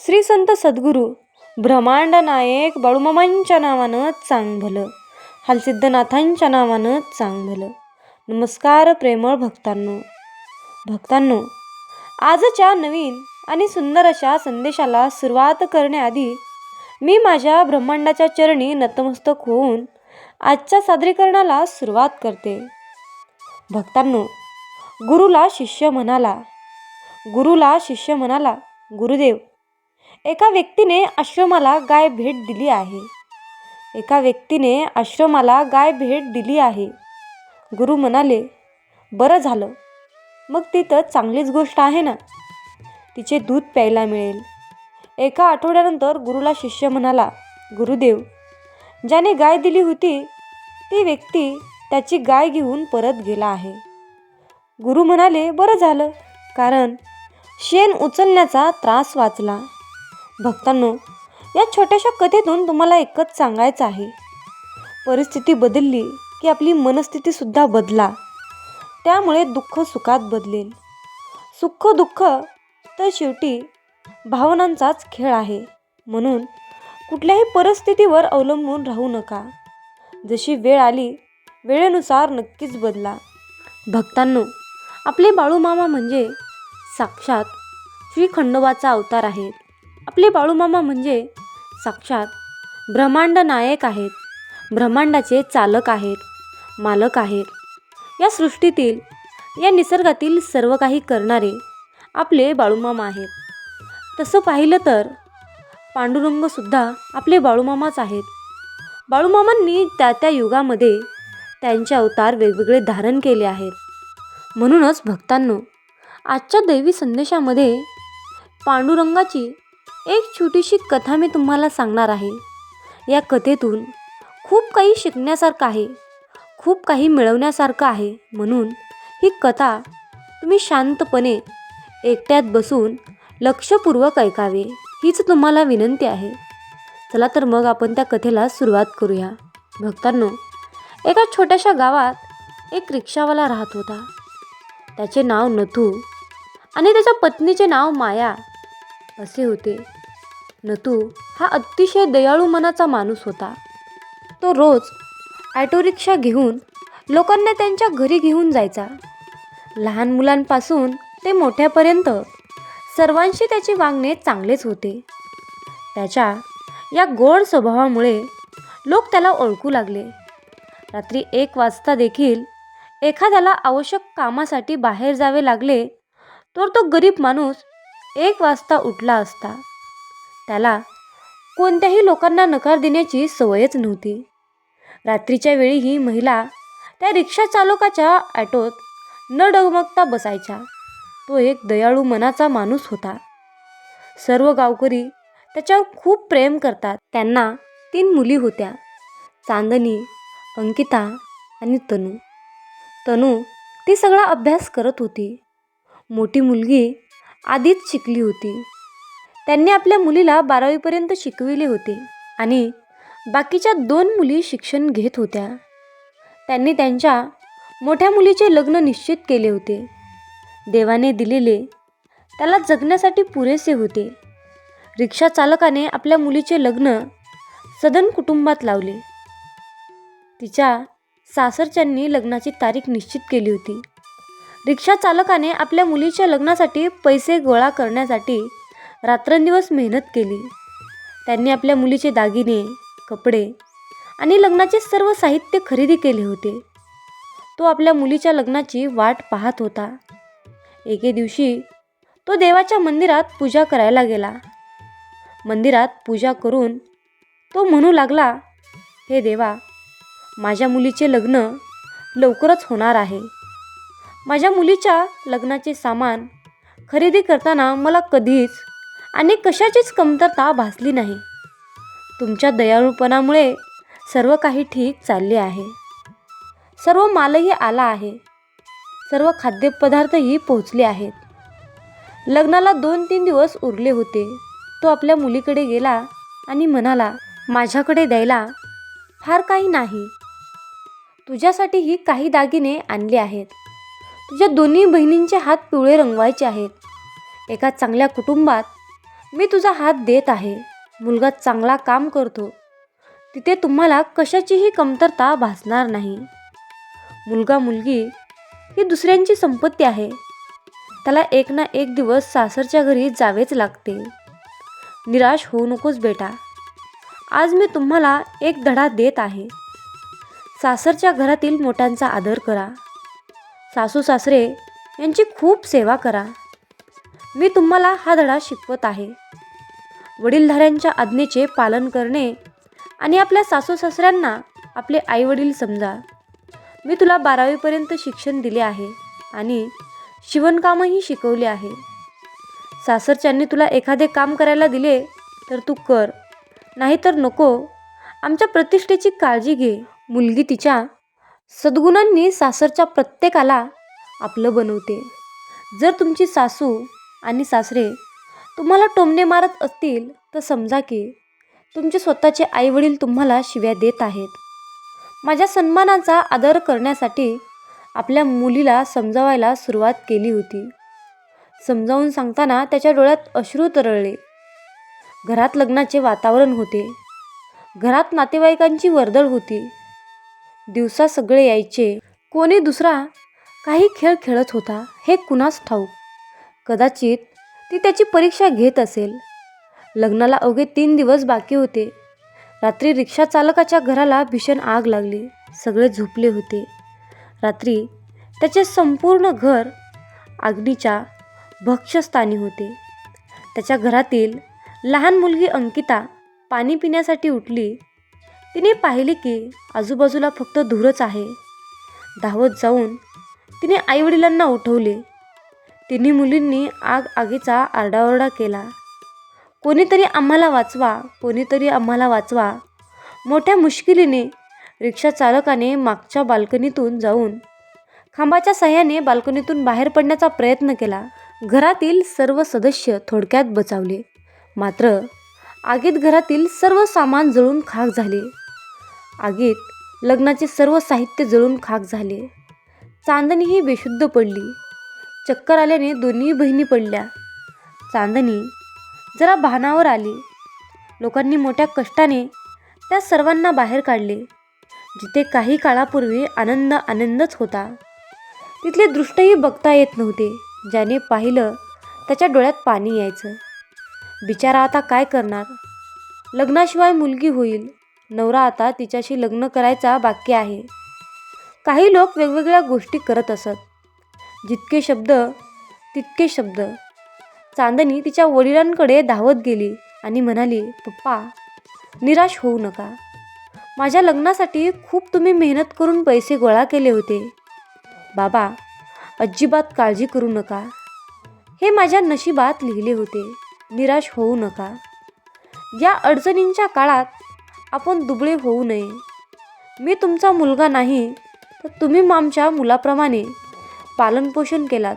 श्री संत सद्गुरू ब्रह्मांड नायक बाळूमामांच्या नावानं चांग भलं हालसिद्धनाथांच्या नावानं चांग भलं नमस्कार प्रेमळ भक्तांनो. भक्तांनो आजच्या नवीन आणि सुंदर अशा संदेशाला सुरुवात करण्याआधी मी माझ्या ब्रह्मांडाच्या चरणी नतमस्तक होऊन आजच्या सादरीकरणाला सुरुवात करते. भक्तांनो गुरुला शिष्य म्हणाला गुरुला शिष्य म्हणाला गुरुदेव एका व्यक्तीने आश्रमाला गाय भेट दिली आहे. एका व्यक्तीने आश्रमाला गाय भेट दिली आहे. गुरु म्हणाले बरं झालं. मग ती तर चांगलीच गोष्ट आहे ना? तिचे दूध प्यायला मिळेल. एका आठवड्यानंतर गुरुला शिष्य म्हणाला गुरुदेव ज्याने गाय दिली होती ती व्यक्ती त्याची गाय घेऊन परत गेला आहे. गुरु म्हणाले बरं झालं कारण शेण उचलण्याचा त्रास वाचला. भक्तांनो या छोट्याशा कथेतून तुम्हाला एकच सांगायचं आहे. परिस्थिती बदलली की आपली मनस्थितीसुद्धा बदला. त्यामुळे दुःख सुखात बदलेल. सुख दुःख तर शेवटी भावनांचाच खेळ आहे. म्हणून कुठल्याही परिस्थितीवर अवलंबून राहू नका. जशी वेळ आली वेळेनुसार नक्कीच बदला. भक्तांनो आपले बाळूमामा म्हणजे साक्षात श्री खंडोबाचा अवतार आहेत. आपले बाळूमामा म्हणजे साक्षात ब्रह्मांड नायक आहेत ब्रह्मांडाचे चालक आहेत मालक आहेत. या सृष्टीतील या निसर्गातील सर्व काही करणारे आपले बाळूमामा आहेत. तसं पाहिलं तर पांडुरंगसुद्धा आपले बाळूमामाच आहेत. बाळूमामांनी त्या त्या युगामध्ये त्यांचे अवतार वेगवेगळे धारण केले आहेत. म्हणूनच भक्तांनो आजच्या दैवी संदेशामध्ये पांडुरंगाची एक छोटीशी कथा मी तुम्हाला सांगणार आहे. या कथेतून खूप काही शिकण्यासारखं आहे खूप काही मिळवण्यासारखं आहे म्हणून ही कथा तुम्ही शांतपणे एकट्यात बसून लक्षपूर्वक ऐकावे हीच तुम्हाला विनंती आहे. चला तर मग आपण त्या कथेला सुरुवात करूया. भक्तांनो एका छोट्याशा गावात एक रिक्षावाला राहत होता. त्याचे नाव नथू आणि त्याच्या पत्नीचे नाव माया असे होते. नतू हा अतिशय दयाळू मनाचा माणूस होता. तो रोज ॲटो रिक्षा घेऊन लोकांना त्यांच्या घरी घेऊन जायचा. लहान मुलांपासून ते मोठ्यापर्यंत सर्वांशी त्याचे वागणे चांगलेच होते. त्याच्या या गोड स्वभावामुळे लोक त्याला ओळखू लागले. रात्री एक वाजता देखील एखाद्याला आवश्यक कामासाठी बाहेर जावे लागले तर तो गरीब माणूस एक वाजता उठला असता. त्याला कोणत्याही लोकांना नकार देण्याची सवयच नव्हती. रात्रीच्या वेळी ही महिला त्या रिक्षा चालकाच्या ॲटोत न डगमगता बसायच्या. तो एक दयाळू मनाचा माणूस होता. सर्व गावकरी त्याच्यावर खूप प्रेम करतात. त्यांना तीन मुली होत्या. चांदनी अंकिता आणि तनू. तनू ती सगळा अभ्यास करत होती. मोठी मुलगी आधीच शिकली होती. त्यांनी आपल्या मुलीला बारावीपर्यंत शिकविले होते आणि बाकीच्या दोन मुली शिक्षण घेत होत्या. त्यांनी त्यांच्या मोठ्या मुलीचे लग्न निश्चित केले होते. देवाने दिलेले त्याला जगण्यासाठी पुरेसे होते. रिक्षा चालकाने आपल्या मुलीचे लग्न सदन कुटुंबात लावले. तिच्या सासरच्यांनी लग्नाची तारीख निश्चित केली होती. रिक्षा चालकाने आपल्या मुलीच्या लग्नासाठी पैसे गोळा करण्यासाठी रात्रंदिवस मेहनत केली. त्यांनी आपल्या मुलीचे दागिने कपडे आणि लग्नाचे सर्व साहित्य खरेदी केले होते. तो आपल्या मुलीच्या लग्नाची वाट पाहत होता. एके दिवशी तो देवाच्या मंदिरात पूजा करायला गेला. मंदिरात पूजा करून तो म्हणू लागला हे देवा माझ्या मुलीचे लग्न लवकरच होणार आहे. माझ्या मुलीच्या लग्नाचे सामान खरेदी करताना मला कधीच आणि कशाचीच कमतरता भासली नाही. तुमच्या दयाळूपणामुळे सर्व काही ठीक चालले आहे. सर्व मालही आला आहे. सर्व खाद्यपदार्थही पोहोचले आहेत. लग्नाला दोन तीन दिवस उरले होते. तो आपल्या मुलीकडे गेला आणि म्हणाला माझ्याकडे द्यायला फार काही नाही. तुझ्यासाठीही काही दागिने आणले आहेत. तुझ्या दोन्ही बहिणींचे हात पिवळे रंगवायचे आहेत. एका चांगल्या कुटुंबात मी तुझा हात देत आहे. मुलगा चांगला काम करतो. तिथे तुम्हाला कशाचीही कमतरता भासणार नाही. मुलगा मुलगी ही दुसऱ्यांची संपत्ती आहे. त्याला एक ना एक दिवस सासरच्या घरी जावेच लागते. निराश होऊ नकोस बेटा. आज मी तुम्हाला एक धडा देत आहे. सासरच्या घरातील मोठ्यांचा आदर करा. सासू सासरे यांची खूप सेवा करा. मी तुम्हाला हा धडा शिकवत आहे. वडीलधाऱ्यांच्या आज्ञेचे पालन करणे आणि आपल्या सासू सासऱ्यांना आपले आईवडील समजा. मी तुला बारावीपर्यंत शिक्षण दिले आहे आणि शिवणकामही शिकवले आहे. सासरच्यांनी तुला एखादे काम करायला दिले तर तू कर नाहीतर नको. आमच्या प्रतिष्ठेची काळजी घे. मुलगी तिच्या सद्गुणांनी सासरच्या प्रत्येकाला आपलं बनवते. जर तुमची सासू आणि सासरे तुम्हाला टोमणे मारत असतील तर समजा की तुमचे स्वतःचे आईवडील तुम्हाला शिव्या देत आहेत. माझ्या सन्मानाचा आदर करण्यासाठी आपल्या मुलीला समजावायला सुरुवात केली होती. समजावून सांगताना त्याच्या डोळ्यात अश्रू तरळले. घरात लग्नाचे वातावरण होते. घरात नातेवाईकांची वर्दळ होती. दिवसा सगळे यायचे. कोणी दुसरा काही खेळ खेळत होता हे कुणास ठाऊक? कदाचित ती त्याची परीक्षा घेत असेल. लग्नाला अवघे तीन दिवस बाकी होते. रात्री रिक्षा चालकाच्या घराला भीषण आग लागली. सगळे झोपले होते. रात्री त्याचे संपूर्ण घर आगीच्या भक्षस्थानी होते. त्याच्या घरातील लहान मुलगी अंकिता पाणी पिण्यासाठी उठली. तिने पाहिले की आजूबाजूला फक्त धूरच आहे. धावत जाऊन तिने आईवडिलांना उठवले. तिन्ही मुलींनी आग आगीचा आरडाओरडा केला. कोणीतरी आम्हाला वाचवा कोणीतरी आम्हाला वाचवा. मोठ्या मुश्किलीने रिक्षा चालकाने मागच्या बाल्कनीतून जाऊन खांबाच्या सहाय्याने बाल्कनीतून बाहेर पडण्याचा प्रयत्न केला. घरातील सर्व सदस्य थोडक्यात बचावले. मात्र आगीत घरातील सर्व सामान जळून खाक झाले. आगीत लग्नाचे सर्व साहित्य जळून खाक झाले. चांदणीही बेशुद्ध पडली. चक्कर आल्याने दोन्ही बहिणी पडल्या. चांदणी जरा भानावर आली. लोकांनी मोठ्या कष्टाने त्या सर्वांना बाहेर काढले. जिथे काही काळापूर्वी आनंद आनंदच होता. तिथले दृष्टही बघता येत नव्हते ज्याने पाहिलं त्याच्या डोळ्यात पाणी यायचं. बिचारा आता काय करणार? लग्नाशिवाय मुलगी होईल. नवरा आता तिच्याशी लग्न करायचा बाकी आहे. काही लोक वेगवेगळ्या गोष्टी करत असत. जितके शब्द तितके शब्द. चांदणी तिच्या वडिलांकडे धावत गेली आणि म्हणाली पप्पा निराश होऊ नका. माझ्या लग्नासाठी खूप तुम्ही मेहनत करून पैसे गोळा केले होते. बाबा अजिबात काळजी करू नका. हे माझ्या नशिबात लिहिले होते. निराश होऊ नका. या अडचणींच्या काळात आपण दुबळे होऊ नये. मी तुमचा मुलगा नाही तर तुम्ही आमच्या मुलाप्रमाणे पालनपोषण केलात.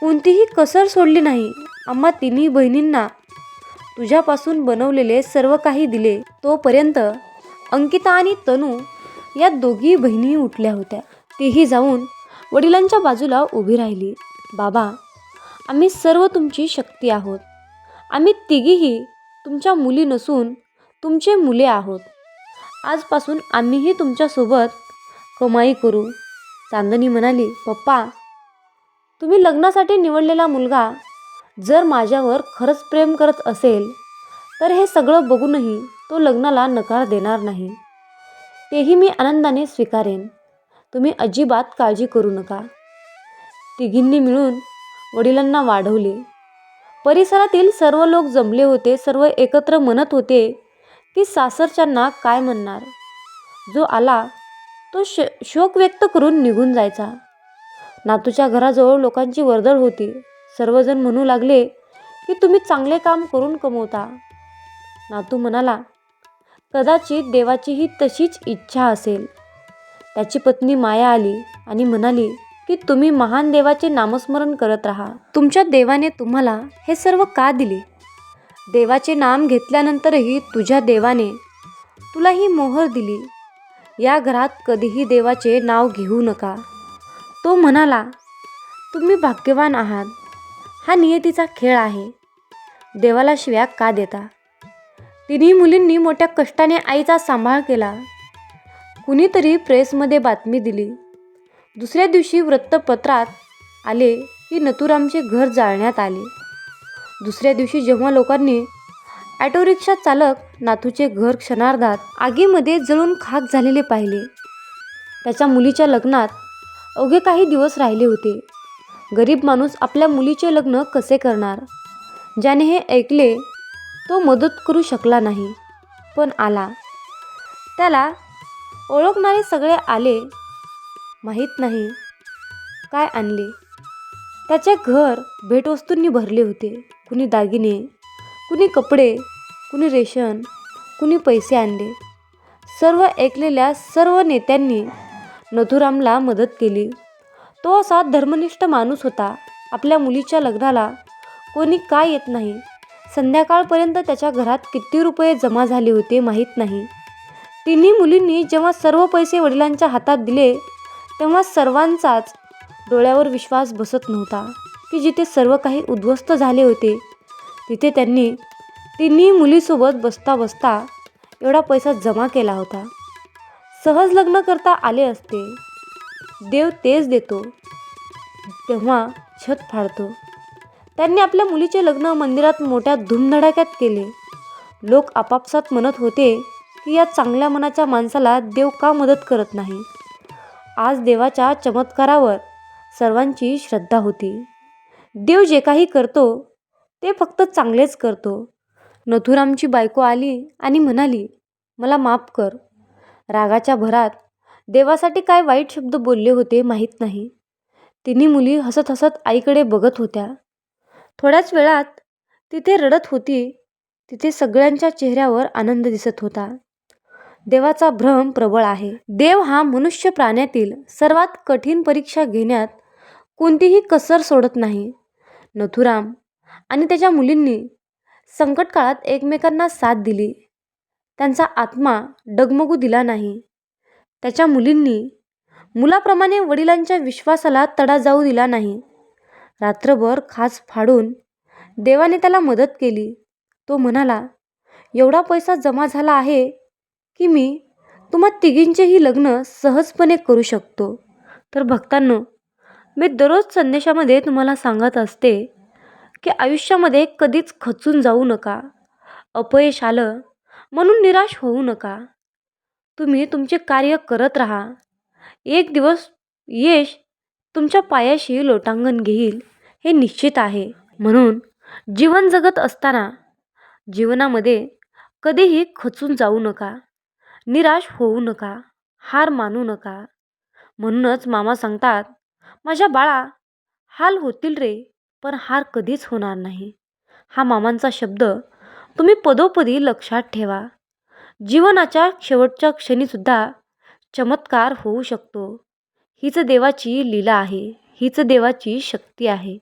कोणतीही कसर सोडली नाही. आम्हा तिन्ही बहिणींना तुझ्यापासून बनवलेले सर्व काही दिले. तोपर्यंत अंकिता आणि तनू या दोघी बहिणी उठल्या होत्या. तीही जाऊन वडिलांच्या बाजूला उभी राहिली. बाबा आम्ही सर्व तुमची शक्ती आहोत. आम्ही तिघीही तुमच्या मुली नसून तुमचे मुले आहोत. आजपासून आम्हीही तुमच्यासोबत कमाई करू. चांदनी म्हणाली पप्पा तुम्ही लग्नासाठी निवडलेला मुलगा जर माझ्यावर खरंच प्रेम करत असेल तर हे सगळं बघूनही तो लग्नाला नकार देणार नाही. तेही मी आनंदाने स्वीकारेन. तुम्ही अजिबात काळजी करू नका. तिघींनी मिळून वडिलांना वाढवले. परिसरातील सर्व लोक जमले होते सर्व एकत्र म्हणत होते की सासरच्यांना काय म्हणणार? जो आला तो श शोक व्यक्त करून निघून जायचा. नातूच्या घराजवळ लोकांची वर्दळ होती. सर्वजण म्हणू लागले की तुम्ही चांगले काम करून कमवता. नातू म्हणाला कदाचित देवाचीही तशीच इच्छा असेल. त्याची पत्नी माया आली आणि म्हणाली की तुम्ही महान देवाचे नामस्मरण करत राहा. तुमच्या देवाने तुम्हाला हे सर्व का दिले? देवाचे नाम घेतल्यानंतरही तुझ्या देवाने तुला ही मोहर दिली. या घरात कधीही देवाचे नाव घेऊ नका. तो म्हणाला तुम्ही भाग्यवान आहात. हा नियतीचा खेळ आहे. देवाला शिव्या का देता? तिन्ही मुलींनी मोठ्या कष्टाने आईचा सांभाळ केला. कुणीतरी प्रेसमध्ये बातमी दिली. दुसऱ्या दिवशी वृत्तपत्रात आले की नथुरामचे घर जाळण्यात आले. दुसऱ्या दिवशी जेव्हा लोकांनी ॲटो रिक्षा चालक नाथूचे घर क्षणार्धात आगीमध्ये जळून खाक झालेले पाहिले. त्याच्या मुलीच्या लग्नात अवघे काही दिवस राहिले होते. गरीब माणूस आपल्या मुलीचे लग्न कसे करणार? ज्याने हे ऐकले तो मदत करू शकला नाही पण आला. त्याला ओळखणारे सगळे आले. माहीत नाही काय आणले. त्याचे घर भेटवस्तूंनी भरले होते कुणी दागिने कुणी कपडे कुणी रेशन कुणी पैसे आणले. सर्व ऐकलेल्या सर्व नेत्यांनी नथुरामला मदत केली. तो असा धर्मनिष्ठ माणूस होता. आपल्या मुलीच्या लग्नाला कोणी का येत नाही? संध्याकाळपर्यंत त्याच्या घरात किती रुपये जमा झाले होते माहीत नाही. तिन्ही मुलींनी जेव्हा सर्व पैसे वडिलांच्या हातात दिले तेव्हा सर्वांचाच डोळ्यावर विश्वास बसत नव्हता की जिथे सर्व काही उद्ध्वस्त झाले होते तिथे त्यांनी तिन्ही मुलीसोबत बसता बसता एवढा पैसा जमा केला होता. सहज लग्न करता आले असते. देव तेच देतो. तेव्हा छत फाडतो. त्यांनी आपल्या मुलीचे लग्न मंदिरात मोठ्या धूमधडाक्यात केले. लोक आपापसात म्हणत होते की या चांगल्या मनाच्या माणसाला देव का मदत करत नाही? आज देवाच्या चमत्कारावर सर्वांची श्रद्धा होती. देव जे काही करतो ते फक्त चांगलेच करतो. नथुरामची बायको आली आणि म्हणाली मला माफ कर. रागाच्या भरात देवासाठी काय वाईट शब्द बोलले होते माहीत नाही. तिन्ही मुली हसत हसत आईकडे बघत होत्या. थोड्याच वेळात तिथे रडत होती. तिथे सगळ्यांच्या चेहऱ्यावर आनंद दिसत होता. देवाचा भ्रम प्रबळ आहे. देव हा मनुष्य प्राण्यातील सर्वात कठीण परीक्षा घेण्यात कोणतीही कसर सोडत नाही. नथुराम आणि त्याच्या मुलींनी संकट काळात एकमेकांना साथ दिली. त्यांचा आत्मा डगमगू दिला नाही. त्याच्या मुलींनी मुलाप्रमाणे वडिलांच्या विश्वासाला तडा जाऊ दिला नाही. रात्रभर खास फाडून देवाने त्याला मदत केली. तो म्हणाला एवढा पैसा जमा झाला आहे की मी तुम्हा तिघींचेही लग्न सहजपणे करू शकतो. तर भक्तांनो मी दररोज संदेशामध्ये तुम्हाला सांगत असते की आयुष्यामध्ये कधीच खचून जाऊ नका. अपयश आलं म्हणून निराश होऊ नका. तुम्ही तुमचे कार्य करत राहा. एक दिवस यश तुमच्या पायाशी लोटांगण घेईल हे निश्चित आहे. म्हणून जीवन जगत असताना जीवनामध्ये कधीही खचून जाऊ नका. निराश होऊ नका. हार मानू नका. म्हणूनच मामा सांगतात माझ्या बाळा हाल होतील रे. पण हार कधीच होणार नाही. हा मामांचा शब्द तुम्ही पदोपदी लक्षात ठेवा. जीवनाच्या शेवटच्या क्षणीसुद्धा चमत्कार होऊ शकतो. हीच देवाची लीला आहे. हीच देवाची शक्ती आहे.